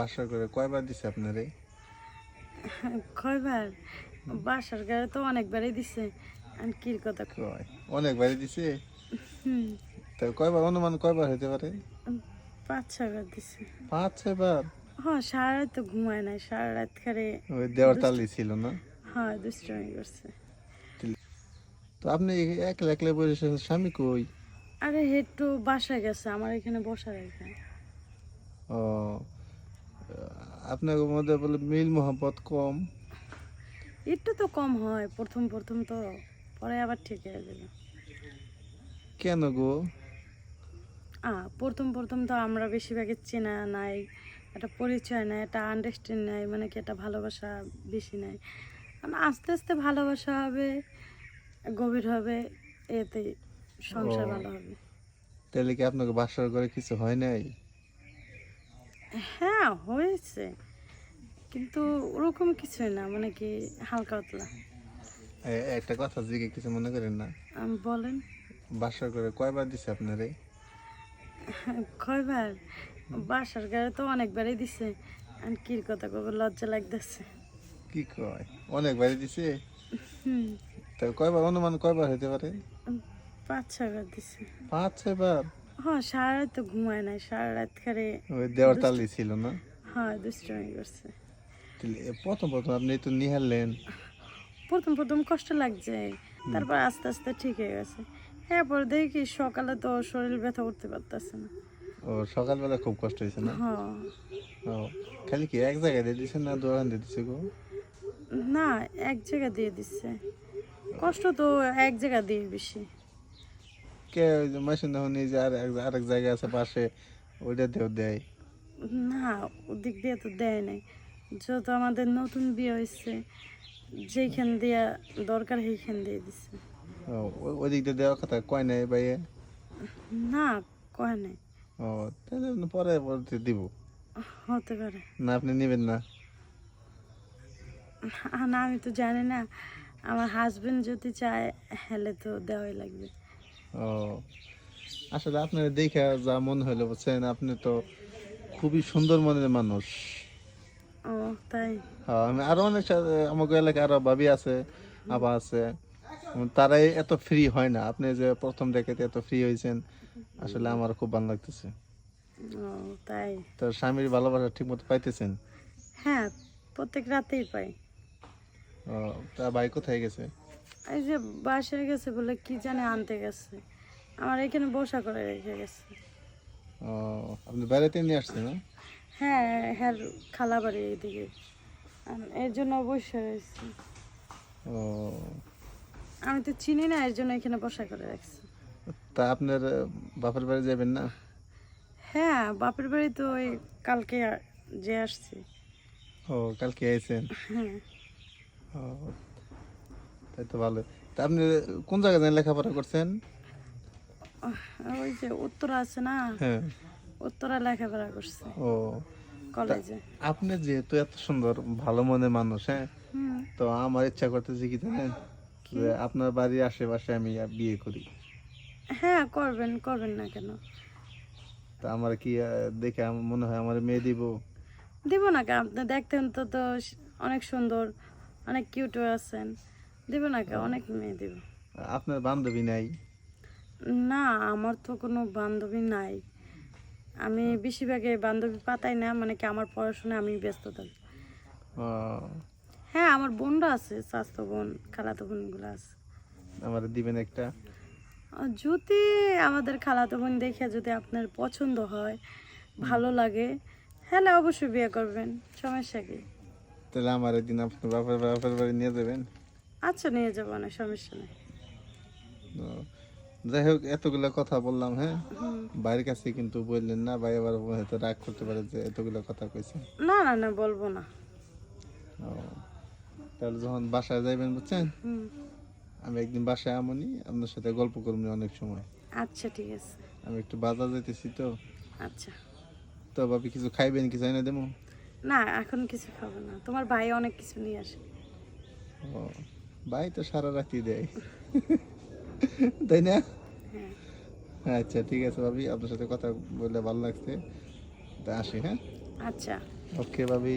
বাসা করে কয়বার দিছে আপনারে? কয়বার? বাসার গাড়ি তো অনেকবারই দিছে। আর কির কথা কই? কয়? অনেকবারই দিছে? তা কয়বার অনুমান কয়বার হতে পারে? পাঁচ ছয়বার দিছে। পাঁচ ছয়বার? হ্যাঁ সারা রাত তো ঘুমায় নাই। সারা রাত খারে ওই দেওয়ার তালি ছিল না? হ্যাঁ দুষ্টমি করছে। তো আপনি একলা একলা বসে স্বামী কই? আরে হেট্টু বাসায় গেছে আমার এখানে বসা রেখে ও আপনার মধ্যে বলে মিল মোহাম্মত কম। একটু তো কম হয় প্রথম প্রথম তো পরে আবার ঠিক হয়ে যাবে। কেন গো? আ প্রথম প্রথম তো আমরা বেশিরভাগই চেনা নাই একটা পরিচয় নাই একটা আন্ডারস্ট্যান্ড নাই মানে কি একটা ভালোবাসা বেশি নাই। মানে আস্তে আস্তে ভালোবাসা হবে গভীর হবে এতে সংসার ভালো হবে। তাহলে কি আপনাকে বাসার করে কিছু হয় নাই? হ্যাঁ হয়েছে। কিন্তু ওরকম কিছুই না মানে কি হালকা পাতলা। একটা কথা জিগে কিছু মনে করেন না? আম, বলেন। বাসা করে কয়বার দিছে আপনারে? কয়বার? বাসার গাড়ি তো অনেকবারই দিছে। আর কির কথা কবে লজ্জা লাগতেছে। কি কয়? অনেকবারই দিছে? তা কয়বার অনুমান কয়বার হতে পারে? পাঁচ ছয়বার দিছে। পাঁচ ছয়বার? হ্যাঁ সারা রাত তো ঘুমায় নাই সারা রাত খারে ওই দেওয়ার তালি ছিল না? হ্যাঁ দুষ্টমি করছে। প্রথম প্রথম আপনি তো নিহারলেন। প্রথম প্রথম কষ্ট লাগছে। তারপর আস্তে আস্তে ঠিক হয়ে গেছে। হ্যাঁ পরে দেখি সকালে তো শরীর ব্যথা উঠতে পারতেছে না। ও সকালবেলা খুব কষ্ট হয়েছে না? হ্যাঁ। ও খালি কি এক জায়গায় দিয়ে দিছেন না দোকান দিয়ে দিছে গো? না এক জায়গা দিয়ে দিচ্ছে কষ্ট তো এক জায়গা দিয়ে বেশি। কে মেশিন দেখুন যে আর এক- আরেক জায়গা আছে পাশে ওইটা দেও দেয়। না ওদিক দিয়ে তো দেয় নাই। যত আমাদের নতুন বিয়ে হয়েছে যেখান দিয়া দরকার সেইখান দিয়ে দিচ্ছে ও ওই- দিক দিয়ে দেওয়ার কথা কয় নাই ভাইয়ে? না কয় নাই। ও তাহলে পরে পরে দিব। হতে পারে। না আপনি নেবেন না। না আমি তো জানি না। আমার হাজবেন্ড যদি চায় হেলে তো দেওয়াই লাগবে। ও আসলে আপনার দেখে যা মনে হলো বুঝছেন? আপনি তো খুবই সুন্দর মনের মানুষ। তাই? হ্যাঁ, আরও অনেক আমাকে এলাকায় আরও ভাবি আছে আবা আছে। তারাই এত ফ্রি হয় না। আপনি যে প্রথম দেখে এত ফ্রি হয়েছেন আসলে আমার খুব ভালো লাগতেছে। তাই? তো স্বামীর ভালোবাসা ঠিক মতো পাইতেছেন? হ্যাঁ প্রত্যেক রাতেই পাই। ও, তা ভাই কোথায় গেছে? এই যে বাসায় গেছে বলে কি জানে আনতে গেছে। আমার এখানে বসা করে রেখে গেছে। ও আপনি বেড়াতে নিয়ে আসছেন না হ্যাঁ হ্যাঁ খালা বাড়ি এইদিকে। আম- এর জন্য বসে রয়েছে। ও। আমি তো চিনি না এর জন্য এখানে বসা করে রাখছি। তা আপনার বাপের বাড়ি যাবেন না? হ্যাঁ বাপের বাড়ি তো ওই কালকে যে আসছি। ও কালকে আইছেন? হ্যাঁ। ও তাই তো ভালো। তা আপনি কোন জায়গায় লেখাপড়া করছেন? ওই যে উত্তরা আছে না? হ্যাঁ। উত্তরা লেখাপড়া করছে। ও। কলেজে। আপনি যেহেতু এত সুন্দর ভালো মনের মানুষ হ্যাঁ? তো আমার ইচ্ছা করতেছে কি জানেন? যে আপনার বাড়ির আশেপাশে আমি বিয়ে করি। হ্যাঁ করবেন করবেন না কেন? তা আমার কি দেখে আমার মনে হয় আমার মেয়ে দিব? দিব না কেন? আপনি দেখতেন তো তো অনেক সুন্দর অনেক কিউট আছেন। দিব না কেন? অনেক মেয়ে দিব। আপনার বান্ধবী নাই? না আমার তো কোনো বান্ধবী নাই। আমি বেশিরভাগে বান্ধবী পাতাই না মানে কি আমার পড়াশোনায় আমি ব্যস্ত থাকি। হ্যাঁ আমার বোনরা আছে স্বাস্থ্য বোন খালাতো বোনগুলো আছে। আমার দিবেন একটা? যদি আমাদের খালাতো বোন দেখে যদি আপনার পছন্দ হয় ভালো লাগে হ্যাঁ অবশ্যই বিয়ে করবেন সমস্যা কি? তাহলে আমার একদিন আপনার বাপের বাপের বাড়ি নিয়ে যাবেন? আচ্ছা নিয়ে যাব না সমস্যা নেই। যাই হোক এতগুলো কথা বললাম হ্যাঁ। বাইরের কাছে কিন্তু বললেন না ভাই আবার হয়তো রাগ করতে পারে যে এতগুলো কথা কইছে। না না না বলব না। তাহলে যখন বাসায় যাইবেন বুঝছেন? আমি একদিন বাসায় আমনি আপনার সাথে গল্প করব অনেক সময়। আচ্ছা ঠিক আছে। আমি একটু বাজার যেতেছি তো। আচ্ছা। তো ভাবি কিছু খাইবেন কিছু এনে দেবো? না এখন কিছু খাব না। তোমার ভাই অনেক কিছু নিয়ে আসে। ও ভাই তো সারা রাতি দেয়। তাই না? হ্যাঁ। আচ্ছা ঠিক আছে ভাবি আপনার সাথে কথা বললে ভালো লাগছে। তা আসি হ্যাঁ? আচ্ছা। ওকে ভাবি।